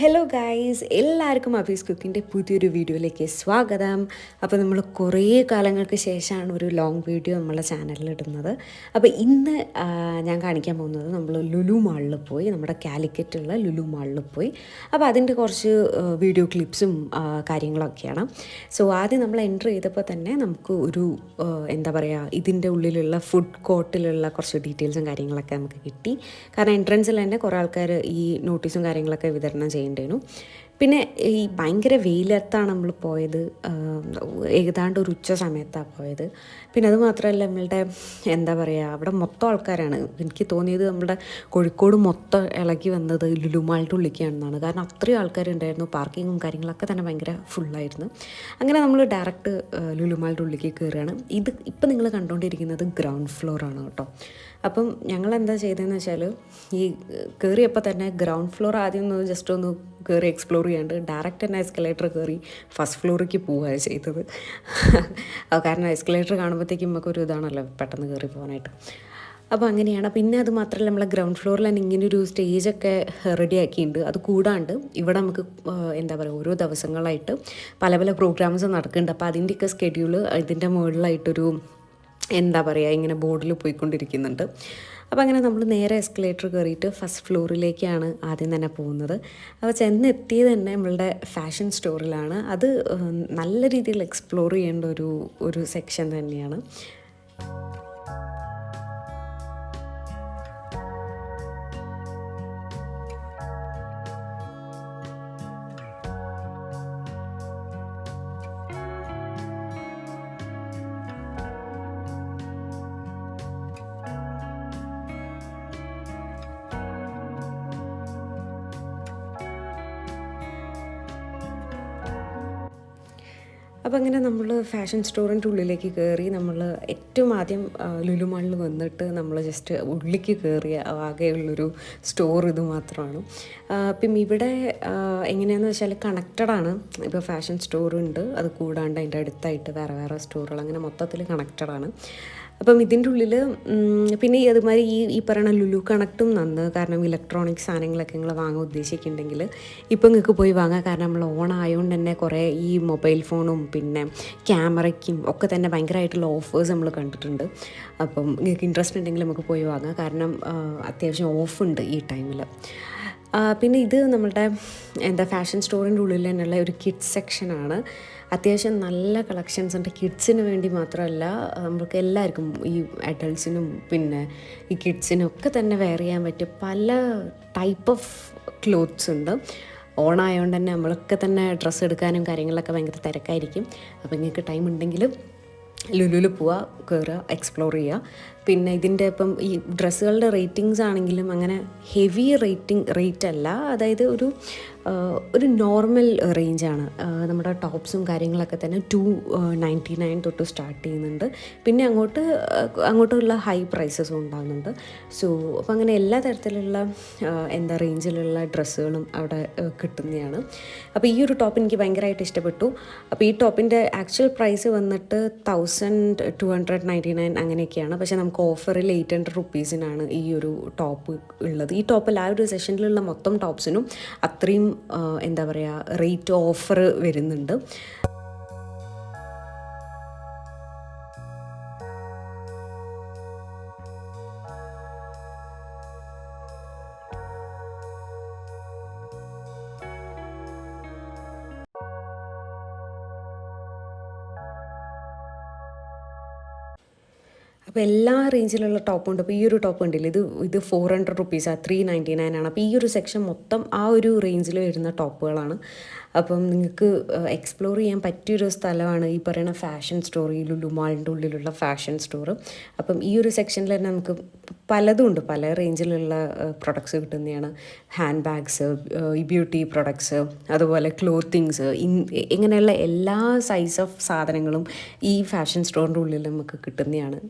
Hello guys എല്ലാവർക്കും അഫീസ് കുക്കിന്റെ പുതിയൊരു വീഡിയോയിലേക്ക് സ്വാഗതം. അപ്പോൾ നമ്മൾ കുറേ കാലങ്ങൾക്ക് ശേഷമാണ് ഒരു ലോങ് വീഡിയോ നമ്മളെ ചാനലിൽ ഇടുന്നത്. അപ്പോൾ ഇന്ന് ഞാൻ കാണിക്കാൻ പോകുന്നത് നമ്മൾ ലുലു മാളിൽ പോയി നമ്മുടെ കാലിക്കറ്റുള്ള ലുലു മാളിൽ പോയി. അപ്പോൾ അതിന്റെ കുറച്ച് വീഡിയോ ക്ലിപ്സും കാര്യങ്ങളൊക്കെയാണ്. സോ ആദ്യം നമ്മൾ എന്റർ ചെയ്തപ്പോൾ തന്നെ നമുക്ക് ഒരു എന്താ പറയുക ഇതിന്റെ ഉള്ളിലുള്ള ഫുഡ് കോർട്ടിലുള്ള കുറച്ച് ഡീറ്റെയിൽസും കാര്യങ്ങളൊക്കെ നമുക്ക് കിട്ടി. കാരണം എൻട്രൻസിൽ തന്നെ കുറേ ആൾക്കാർ ഈ നോട്ടീസും കാര്യങ്ങളൊക്കെ വിതരണം ചെയ്യേണ്ടിയിരുന്നു പിന്നെ ഈ ഭയങ്കര വെയിലത്താണ് നമ്മൾ പോയത്. ഏതാണ്ട് ഒരു ഉച്ച സമയത്താണ് പോയത്. പിന്നെ അത് മാത്രമല്ല നമ്മളുടെ എന്താ പറയുക അവിടെ മൊത്തം ആൾക്കാരാണ്. എനിക്ക് തോന്നിയത് നമ്മുടെ കോഴിക്കോട് മൊത്തം ഇളകി വന്നത് ലുലുമാളുടെ ഉള്ളിലേക്കാണെന്നാണ്. കാരണം അത്രയും ആൾക്കാരുണ്ടായിരുന്നു. പാർക്കിങ്ങും കാര്യങ്ങളൊക്കെ തന്നെ ഭയങ്കര ഫുള്ളായിരുന്നു. അങ്ങനെ നമ്മൾ ഡയറക്റ്റ് ലുലുമാളുടെ ഉള്ളിലേക്ക് കയറുകയാണ്. ഇത് ഇപ്പം നിങ്ങൾ കണ്ടുകൊണ്ടിരിക്കുന്നത് ഗ്രൗണ്ട് ഫ്ലോറാണ് കേട്ടോ. അപ്പം ഞങ്ങൾ എന്താ ചെയ്തതെന്ന് വെച്ചാൽ ഈ കയറിയപ്പോൾ തന്നെ ഗ്രൗണ്ട് ഫ്ലോർ ആദ്യം ഒന്ന് ജസ്റ്റ് ഒന്ന് കയറി എക്സ്പ്ലോർ ചെയ്യാണ്ട് ഡയറക്റ്റ് തന്നെ എസ്കലേറ്റർ കയറി ഫസ്റ്റ് ഫ്ലോറിലേക്ക് പോവുകയാണ് ചെയ്തത്. കാരണം എസ്കലേറ്റർ കാണുമ്പോഴത്തേക്കും നമുക്കൊരു ഇതാണല്ലോ പെട്ടെന്ന് കയറി പോകാനായിട്ട് അപ്പോൾ അങ്ങനെയാണ്. പിന്നെ അത് മാത്രമല്ല നമ്മളെ ഗ്രൗണ്ട് ഫ്ലോറിൽ തന്നെ ഇങ്ങനെ ഒരു സ്റ്റേജൊക്കെ റെഡി ആക്കിയിട്ടുണ്ട് അത് കൂടാണ്ട് ഇവിടെ നമുക്ക് എന്താ പറയുക ഓരോ ദിവസങ്ങളായിട്ട് പല പല പ്രോഗ്രാംസ് നടക്കുന്നുണ്ട് അപ്പോൾ അതിന്റെയൊക്കെ സ്കെഡ്യൂൾ ഇതിന്റെ മുകളിലായിട്ടൊരു എന്താ പറയുക ഇങ്ങനെ ബോർഡിൽ പോയിക്കൊണ്ടിരിക്കുന്നുണ്ട്. അപ്പോൾ അങ്ങനെ നമ്മൾ നേരെ എസ്കലേറ്റർ കയറിയിട്ട് ഫസ്റ്റ് ഫ്ലോറിലേക്കാണ് ആദ്യം തന്നെ പോകുന്നത്. അപ്പോൾ ചെന്നെത്തിയത് തന്നെ നമ്മളുടെ ഫാഷൻ സ്റ്റോറിലാണ് അത് നല്ല രീതിയിൽ എക്സ്പ്ലോർ ചെയ്യേണ്ട ഒരു ഒരു സെക്ഷൻ തന്നെയാണ്. അപ്പോൾ അങ്ങനെ നമ്മൾ ഫാഷൻ സ്റ്റോറിന്റെ ഉള്ളിലേക്ക് കയറി നമ്മൾ ഏറ്റവും ആദ്യം ലുലുമാളിൽ ലുലു മാളിൽ വന്നിട്ട് നമ്മൾ ജസ്റ്റ് ഉള്ളിലേക്ക് കയറിയ ആകെയുള്ളൊരു സ്റ്റോർ ഇത് മാത്രമാണ്. അപ്പം ഇവിടെ എങ്ങനെയാണെന്ന് വെച്ചാൽ കണക്റ്റഡ് ആണ്. ഇപ്പോൾ ഫാഷൻ സ്റ്റോറുണ്ട് അത് കൂടാണ്ട് അതിന്റെ അടുത്തായിട്ട് വേറെ വേറെ സ്റ്റോറുകൾ അങ്ങനെ മൊത്തത്തിൽ കണക്റ്റഡ് ആണ്. അപ്പം ഇതിന്റെ ഉള്ളിൽ പിന്നെ ഈ അതുമാതിരി ഈ ഈ പറയുന്ന ലുലു കണക്റ്റും നന്ന് കാരണം ഇലക്ട്രോണിക് സാധനങ്ങളൊക്കെ നിങ്ങൾ വാങ്ങാൻ ഉദ്ദേശിക്കുന്നുണ്ടെങ്കിൽ ഇപ്പം നിങ്ങൾക്ക് പോയി വാങ്ങാം. കാരണം നമ്മൾ ഓൺ ആയതുകൊണ്ട് തന്നെ കുറേ ഈ മൊബൈൽ ഫോണും പിന്നെ ക്യാമറയ്ക്കും ഒക്കെ തന്നെ ഭയങ്കരമായിട്ടുള്ള ഓഫേഴ്സ് നമ്മൾ കണ്ടിട്ടുണ്ട്. അപ്പം നിങ്ങൾക്ക് ഇൻട്രസ്റ്റ് ഉണ്ടെങ്കിൽ നമുക്ക് പോയി വാങ്ങാം. കാരണം അത്യാവശ്യം അത്യാവശ്യം ഓഫുണ്ട് ഈ ടൈമിൽ പിന്നെ ഇത് നമ്മളുടെ എന്താ ഫാഷൻ സ്റ്റോറിന്റെ ഉള്ളിൽ തന്നെയുള്ള ഒരു കിഡ്സ് സെക്ഷനാണ് അത്യാവശ്യം നല്ല കളക്ഷൻസ് ഉണ്ട്. കിഡ്സിന് വേണ്ടി മാത്രമല്ല നമുക്ക് എല്ലാവർക്കും ഈ അഡൾട്ട്സിനും പിന്നെ ഈ കിഡ്സിനും ഒക്കെ തന്നെ വെയർ ചെയ്യാൻ പറ്റിയ പല ടൈപ്പ് ഓഫ് ക്ലോത്ത്സ് ഉണ്ട്. ഓണായതുകൊണ്ട് തന്നെ നമ്മളൊക്കെ തന്നെ ഡ്രസ്സ് എടുക്കാനും കാര്യങ്ങളിലൊക്കെ ഭയങ്കര തിരക്കായിരിക്കും. അപ്പോൾ നിങ്ങൾക്ക് ടൈം ഉണ്ടെങ്കിൽ ലുലുവിൽ പോവുക കയറുക എക്സ്പ്ലോർ ചെയ്യുക പിന്നെ ഇതിന്റെ ഇപ്പം ഈ ഡ്രസ്സുകളുടെ റേറ്റിങ്സ് ആണെങ്കിലും അങ്ങനെ ഹെവി റേറ്റിംഗ് റേറ്റ് അല്ല. അതായത് ഒരു ഒരു നോർമൽ റേഞ്ചാണ് നമ്മുടെ ടോപ്സും കാര്യങ്ങളൊക്കെ തന്നെ ടു നയന്റി നയൻ തൊട്ട് സ്റ്റാർട്ട് ചെയ്യുന്നുണ്ട്. പിന്നെ അങ്ങോട്ട് അങ്ങോട്ടുള്ള ഹൈ പ്രൈസസും ഉണ്ടാകുന്നുണ്ട് സോ അപ്പോൾ അങ്ങനെ എല്ലാ തരത്തിലുള്ള എന്താ റേഞ്ചിലുള്ള ഡ്രസ്സുകളും അവിടെ കിട്ടുന്നതാണ്. അപ്പോൾ ഈ ഒരു ടോപ്പ് എനിക്ക് ഭയങ്കരമായിട്ട് ഇഷ്ടപ്പെട്ടു. അപ്പോൾ ഈ ടോപ്പിന്റെ ആക്ച്വൽ പ്രൈസ് വന്നിട്ട് thousand two hundred ninety nine അങ്ങനെയൊക്കെയാണ്. പക്ഷേ നമുക്ക് ഓഫറിൽ എയ്റ്റ് ഹൺഡ്രഡ് റുപ്പീസിനാണ് ഈ ഒരു ടോപ്പ് ഉള്ളത്. ഈ ടോപ്പിൽ ആ ഒരു സെഷനിലുള്ള മൊത്തം ടോപ്സിനും അത്രയും എന്താ പറയുക റേറ്റ് ഓഫർ വരുന്നുണ്ട്. അപ്പോൾ എല്ലാ റേഞ്ചിലുള്ള ടോപ്പ് ഉണ്ട്. അപ്പോൾ ഈ ഒരു ടോപ്പ് ഉണ്ടല്ലോ ഇത് ഇത് ഫോർ ഹൺഡ്രഡ് റുപ്പീസാണ് ത്രീ നയന്റി നയൻ ആണ്. അപ്പോൾ ഈ ഒരു സെക്ഷൻ മൊത്തം ആ ഒരു റേഞ്ചിൽ വരുന്ന ടോപ്പുകളാണ്. അപ്പം നിങ്ങൾക്ക് എക്സ്പ്ലോർ ചെയ്യാൻ പറ്റിയൊരു സ്ഥലമാണ് ഈ പറയുന്ന ഫാഷൻ സ്റ്റോർ ഈ ലുലു മാളിന്റെ ഉള്ളിലുള്ള ഫാഷൻ സ്റ്റോർ അപ്പം ഈ ഒരു സെക്ഷനിൽ തന്നെ നമുക്ക് പലതും ഉണ്ട്. പല റേഞ്ചിലുള്ള പ്രൊഡക്ട്സ് കിട്ടുന്നതാണ്. ഹാൻഡ് ബാഗ്സ് ബ്യൂട്ടി പ്രൊഡക്ട്സ് അതുപോലെ ക്ലോത്തിങ്സ് ഇങ്ങനെയുള്ള എല്ലാ സൈസ് ഓഫ് സാധനങ്ങളും ഈ ഫാഷൻ സ്റ്റോറിന്റെ ഉള്ളിൽ നമുക്ക് കിട്ടുന്നതാണ്.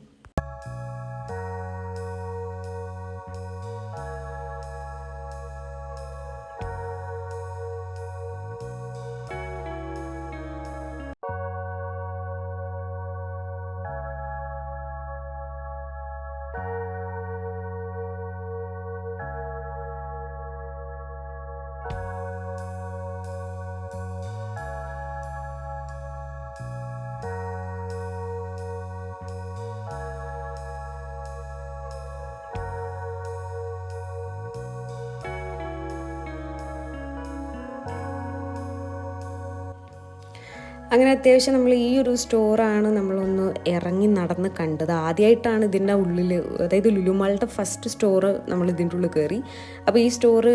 അങ്ങനെ അത്യാവശ്യം നമ്മൾ ഈ ഒരു സ്റ്റോറാണ് നമ്മളൊന്ന് ഇറങ്ങി നടന്ന് കണ്ടത്. ആദ്യമായിട്ടാണ് ഇതിന്റെ ഉള്ളിൽ അതായത് ലുലുമാളുടെ ഫസ്റ്റ് സ്റ്റോർ നമ്മൾ ഇതിന്റെ ഉള്ളിൽ കയറി അപ്പോൾ ഈ സ്റ്റോറ്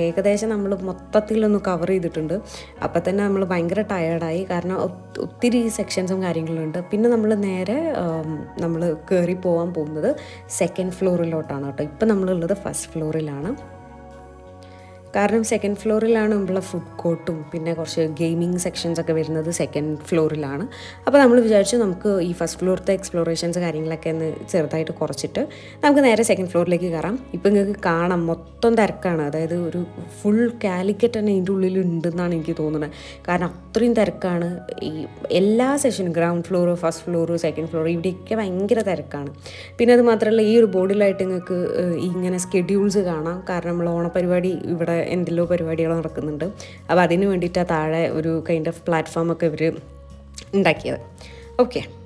ഏകദേശം നമ്മൾ മൊത്തത്തിലൊന്ന് കവർ ചെയ്തിട്ടുണ്ട്. അപ്പോൾ തന്നെ നമ്മൾ ഭയങ്കര ടയേർഡായി കാരണം ഒത്ത് ഒത്തിരി സെക്ഷൻസും കാര്യങ്ങളുണ്ട് പിന്നെ നമ്മൾ നേരെ നമ്മൾ കയറി പോകാൻ പോകുന്നത് സെക്കൻഡ് ഫ്ലോറിലോട്ടാണ് കേട്ടോ. ഇപ്പം നമ്മളുള്ളത് ഫസ്റ്റ് ഫ്ലോറിലാണ് കാരണം സെക്കൻഡ് ഫ്ലോറിലാണ് നമ്മളെ ഫുഡ് കോർട്ടും പിന്നെ കുറച്ച് ഗെയിമിംഗ് സെക്ഷൻസ് ഒക്കെ വരുന്നത് സെക്കൻഡ് ഫ്ലോറിലാണ് അപ്പോൾ നമ്മൾ വിചാരിച്ചു നമുക്ക് ഈ ഫസ്റ്റ് ഫ്ലോറിലത്തെ എക്സ്പ്ലോറേഷൻസ് കാര്യങ്ങളൊക്കെ ഒന്ന് ചെറുതായിട്ട് കുറച്ചിട്ട് നമുക്ക് നേരെ സെക്കൻഡ് ഫ്ലോറിലേക്ക് കയറാം. ഇപ്പം നിങ്ങൾക്ക് കാണാം മൊത്തം തിരക്കാണ്. അതായത് ഒരു ഫുൾ കാലിക്കറ്റ് തന്നെ ഇതിന്റെ ഉള്ളിൽ ഉണ്ടെന്നാണ് എനിക്ക് തോന്നുന്നത്. കാരണം അത്രയും തിരക്കാണ്. ഈ എല്ലാ സെഷനും ground floor first floor second floor ഇവിടെയൊക്കെ ഭയങ്കര തിരക്കാണ്. പിന്നെ അത് മാത്രമല്ല ഈ ഒരു ബോർഡിലായിട്ട് നിങ്ങൾക്ക് ഇങ്ങനെ സ്കെഡ്യൂൾസ് കാണാം. കാരണം നമ്മൾ ഓണപരിപാടി ഇവിടെ എന്തെല്ലോ പരിപാടികൾ നടക്കുന്നുണ്ട്. അപ്പോൾ അതിന് വേണ്ടിയിട്ടാണ് താഴെ ഒരു കൈൻഡ് ഓഫ് പ്ലാറ്റ്ഫോം ഒക്കെ ഇവർ ഉണ്ടാക്കിയത്. ഓക്കെ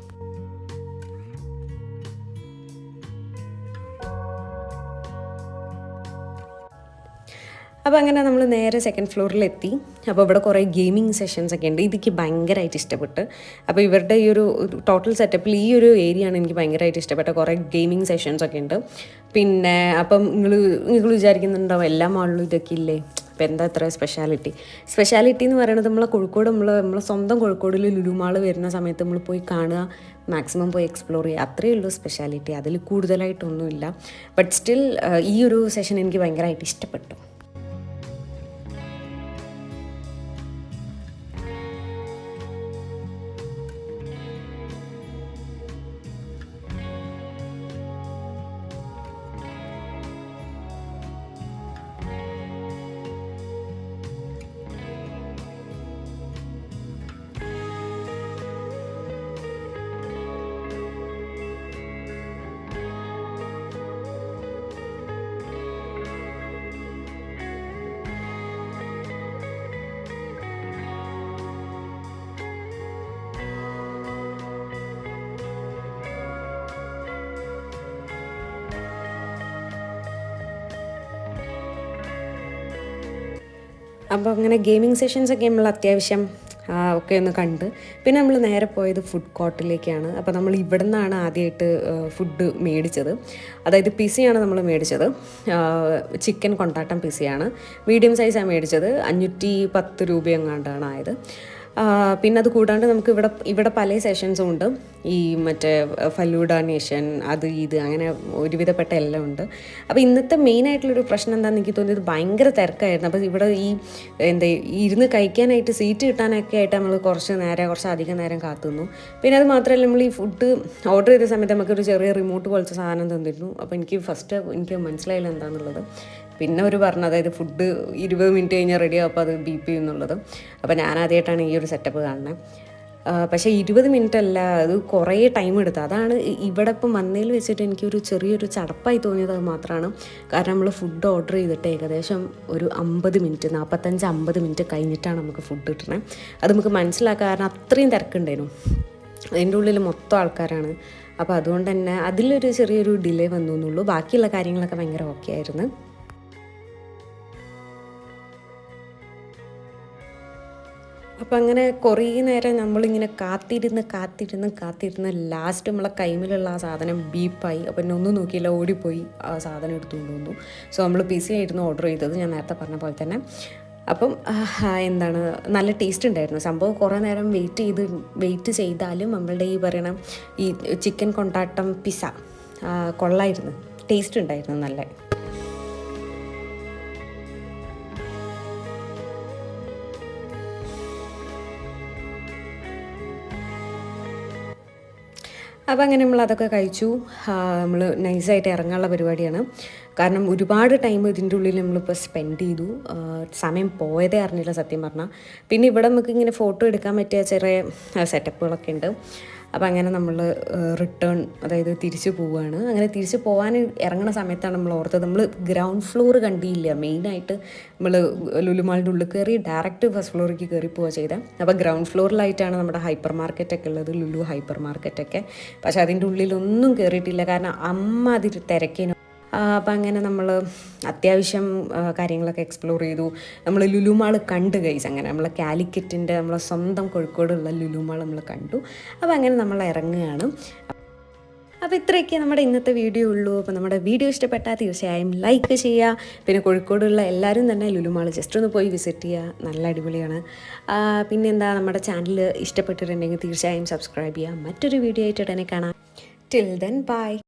അപ്പോൾ അങ്ങനെ നമ്മൾ നേരെ സെക്കൻഡ് ഫ്ലോറിലെത്തി അപ്പോൾ ഇവിടെ കുറേ ഗെയിമിംഗ് സെഷൻസ് ഒക്കെ ഉണ്ട്. ഇതെനിക്ക് ഭയങ്കരമായിട്ട് ഇഷ്ടപ്പെട്ട്. അപ്പോൾ ഇവരുടെ ഈ ഒരു ടോട്ടൽ സെറ്റപ്പിൽ ഈ ഒരു ഏരിയ ആണ് എനിക്ക് ഭയങ്കരമായിട്ട് ഇഷ്ടപ്പെട്ട. കുറേ ഗെയിമിംഗ് സെഷൻസ് ഒക്കെ ഉണ്ട്. പിന്നെ അപ്പം നിങ്ങൾ നിങ്ങൾ വിചാരിക്കുന്നുണ്ടാവും എല്ലാ മാളിലും ഇതൊക്കെ ഇല്ലേ? അപ്പോൾ എന്താ ഇത്ര സ്പെഷ്യാലിറ്റി സ്പെഷ്യാലിറ്റി എന്ന് പറയുന്നത് നമ്മളെ കോഴിക്കോട് നമ്മൾ നമ്മളെ സ്വന്തം കോഴിക്കോടിൽ ലുലുമാൾ വരുന്ന സമയത്ത് നമ്മൾ പോയി കാണുക മാക്സിമം പോയി എക്സ്പ്ലോർ ചെയ്യുക. അത്രയേ ഉള്ളൂ സ്പെഷ്യാലിറ്റി അതിൽ കൂടുതലായിട്ടൊന്നുമില്ല. ബട്ട് സ്റ്റിൽ ഈ ഒരു സെഷൻ എനിക്ക് ഭയങ്കരമായിട്ട് ഇഷ്ടപ്പെട്ടു. അപ്പോൾ അങ്ങനെ ഗെയിമിംഗ് സെഷൻസൊക്കെ നമ്മൾ അത്യാവശ്യം ഒക്കെ ഒന്ന് കണ്ട്. പിന്നെ നമ്മൾ നേരെ പോയത് ഫുഡ് കോർട്ടിലേക്കാണ്. അപ്പോൾ നമ്മൾ ഇവിടെ നിന്നാണ് ആദ്യമായിട്ട് ഫുഡ് മേടിച്ചത്. അതായത് പിസയാണ് നമ്മൾ മേടിച്ചത്. ചിക്കൻ കൊണ്ടാട്ടം പിസയാണ് മീഡിയം സൈസാണ് മേടിച്ചത്. അഞ്ഞൂറ്റി പത്ത് രൂപ എങ്ങാണ്ടാണ് ആയത്. പിന്നെ അത് കൂടാണ്ട് നമുക്ക് ഇവിടെ ഇവിടെ പല സെഷൻസും ഉണ്ട്. ഈ മറ്റേ ഫലൂഡ നേഷൻ അത് ഇത് അങ്ങനെ ഒരുവിധപ്പെട്ട എല്ലാം ഉണ്ട്. അപ്പോൾ ഇന്നത്തെ മെയിൻ ആയിട്ടുള്ളൊരു പ്രശ്നം എന്താണെന്ന് എനിക്ക് തോന്നിയത് ഭയങ്കര തിരക്കായിരുന്നു. അപ്പോൾ ഇവിടെ ഈ എന്താ ഇരുന്ന് കഴിക്കാനായിട്ട് സീറ്റ് കിട്ടാനൊക്കെ ആയിട്ട് നമ്മൾ കുറച്ച് നേരം കുറച്ച് അധികം നേരം കാത്തുനിന്നു പിന്നെ അത് മാത്രമല്ല നമ്മൾ ഈ ഫുഡ് ഓർഡർ ചെയ്ത സമയത്ത് നമുക്കൊരു ചെറിയ റിമോട്ട് പോലത്തെ സാധനം തന്നിരുന്നു. അപ്പോൾ എനിക്ക് ഫസ്റ്റ് എനിക്ക് മനസ്സിലായില്ല എന്താണെന്നുള്ളത് പിന്നെ ഒരു പറഞ്ഞു അതായത് ഫുഡ് ഇരുപത് മിനിറ്റ് കഴിഞ്ഞാൽ റെഡിയാവും അപ്പോൾ അത് ബീപ്പ് എന്നുള്ളത്. അപ്പോൾ ഞാൻ ആദ്യമായിട്ടാണ് ഈ ഒരു സെറ്റപ്പ് കാണുന്നത് പക്ഷേ ഇരുപത് മിനിറ്റ് അല്ല അത് കുറേ ടൈം എടുത്തു. അതാണ് ഇവിടെ ഇപ്പം വന്നതിൽ വെച്ചിട്ട് എനിക്കൊരു ചെറിയൊരു ചടപ്പായി തോന്നിയത് മാത്രമാണ് കാരണം നമ്മൾ ഫുഡ് ഓർഡർ ചെയ്തിട്ട് ഏകദേശം ഒരു അമ്പത് മിനിറ്റ് നാൽപ്പത്തഞ്ച് അമ്പത് മിനിറ്റ് കഴിഞ്ഞിട്ടാണ് നമുക്ക് ഫുഡ് കിട്ടണേ. അത് നമുക്ക് മനസ്സിലാക്കാൻ കാരണം അത്രയും തിരക്കുണ്ടായിരുന്നു. അതിന്റെ ഉള്ളിൽ മൊത്തം ആൾക്കാരാണ്. അപ്പോൾ അതുകൊണ്ട് തന്നെ അതിലൊരു ചെറിയൊരു ഡിലേ വന്നു എന്നുള്ളൂ. ബാക്കിയുള്ള കാര്യങ്ങളൊക്കെ ഭയങ്കര ഓക്കെ ആയിരുന്നു. അപ്പം അങ്ങനെ കുറേ നേരം നമ്മളിങ്ങനെ കാത്തിരുന്ന് കാത്തിരുന്ന് കാത്തിരുന്ന് ലാസ്റ്റ് നമ്മളെ കൈമിലുള്ള ആ സാധനം ബീപ്പായി അപ്പം എന്നെ ഒന്നും നോക്കിയില്ല ഓടിപ്പോയി ആ സാധനം എടുത്തുകൊണ്ട് വന്നു. സോ നമ്മൾ പി സി ആയിരുന്നു ഓർഡർ ചെയ്തത് ഞാൻ നേരത്തെ പറഞ്ഞ പോലെ തന്നെ. അപ്പം എന്താണ് നല്ല ടേസ്റ്റ് ഉണ്ടായിരുന്നു. സംഭവം കുറേ നേരം വെയിറ്റ് ചെയ്ത് വെയിറ്റ് ചെയ്താലും നമ്മളുടെ ഈ പറയണ ഈ ചിക്കൻ കൊണ്ടാട്ടം പിസ കൊള്ളായിരുന്നു. ടേസ്റ്റ് ഉണ്ടായിരുന്നു നല്ല. അപ്പോൾ അങ്ങനെ നമ്മൾ അതൊക്കെ കഴിച്ചു. നമ്മൾ നൈസായിട്ട് ഇറങ്ങാനുള്ള പരിപാടിയാണ്. കാരണം ഒരുപാട് ടൈം ഇതിന്റെ ഉള്ളിൽ നമ്മളിപ്പോൾ സ്പെൻഡ് ചെയ്തു. സമയം പോയതേ അറിഞ്ഞില്ല സത്യം പറഞ്ഞാൽ. പിന്നെ ഇവിടെ നമുക്ക് ഇങ്ങനെ ഫോട്ടോ എടുക്കാൻ പറ്റിയ ചെറിയ സെറ്റപ്പുകളൊക്കെ ഉണ്ട്. അപ്പോൾ അങ്ങനെ നമ്മൾ റിട്ടേൺ അതായത് തിരിച്ചു പോവുകയാണ് അങ്ങനെ തിരിച്ചു പോകാൻ ഇറങ്ങുന്ന സമയത്താണ് നമ്മൾ ഓർത്തത്. നമ്മൾ ഗ്രൗണ്ട് ഫ്ലോർ കണ്ടിയില്ല മെയിനായിട്ട് നമ്മൾ ലുലുമാളിന്റെ ഉള്ളിൽ കയറി ഡയറക്റ്റ് ഫസ്റ്റ് ഫ്ലോറിലേക്ക് കയറി പോവുക ചെയ്തത് അപ്പോൾ ഗ്രൗണ്ട് ഫ്ലോറിലായിട്ടാണ് നമ്മുടെ ഹൈപ്പർ മാർക്കറ്റൊക്കെ ഉള്ളത് ലുലു ഹൈപ്പർ മാർക്കറ്റൊക്കെ പക്ഷേ അതിന്റെ ഉള്ളിലൊന്നും കയറിയിട്ടില്ല കാരണം അമ്മ അതിൽ തിരക്കിനും അപ്പം അങ്ങനെ നമ്മൾ അത്യാവശ്യം കാര്യങ്ങളൊക്കെ എക്സ്പ്ലോർ ചെയ്തു. നമ്മൾ ലുലുമാൾ കണ്ട് കഴിച്ചു അങ്ങനെ നമ്മളെ കാലിക്കറ്റിന്റെ നമ്മളെ സ്വന്തം കോഴിക്കോടുള്ള ലുലുമാൾ നമ്മൾ കണ്ടു. അപ്പോൾ അങ്ങനെ നമ്മൾ ഇറങ്ങുകയാണ്. അപ്പോൾ ഇത്രയൊക്കെ നമ്മുടെ ഇന്നത്തെ വീഡിയോ ഉള്ളൂ. അപ്പോൾ നമ്മുടെ വീഡിയോ ഇഷ്ടപ്പെട്ടാൽ തീർച്ചയായും ലൈക്ക് ചെയ്യുക. പിന്നെ കോഴിക്കോടുള്ള എല്ലാവരും തന്നെ ലുലുമാൾ ജസ്റ്റ് ഒന്ന് പോയി വിസിറ്റ് ചെയ്യുക. നല്ല അടിപൊളിയാണ്. പിന്നെ എന്താ നമ്മുടെ ചാനൽ ഇഷ്ടപ്പെട്ടിട്ടുണ്ടെങ്കിൽ തീർച്ചയായും സബ്സ്ക്രൈബ് ചെയ്യുക. മറ്റൊരു വീഡിയോ ആയിട്ട് ഉടനെ കാണാം. Till then bye